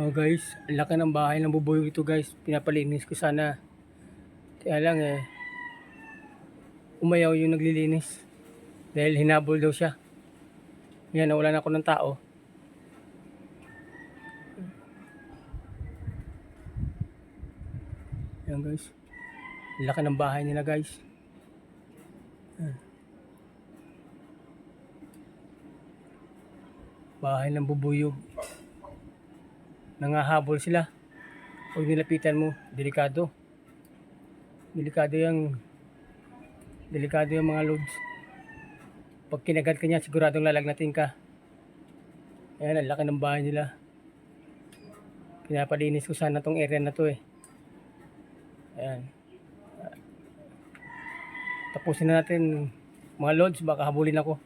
Oh guys, laki ng bahay ng bubuyog ito guys. Pinapalinis ko sana. Kaya lang eh, umayaw yung naglilinis. Dahil hinabol daw siya. Yan, nawalan ako ng tao. Yan guys. Laki ng bahay nila guys. Bahay ng bubuyog. Nangahabol sila. Pag nilapitan mo, delikado. Delikado yung delikado yung mga loads. Pag kinagat ka niya, siguradong lalagnatin ka. Ayan, ang laki ng bahay nila. Pinapalinis ko sana tong area na to eh. Ayan. Tapusin na natin mga loads, baka habulin ako.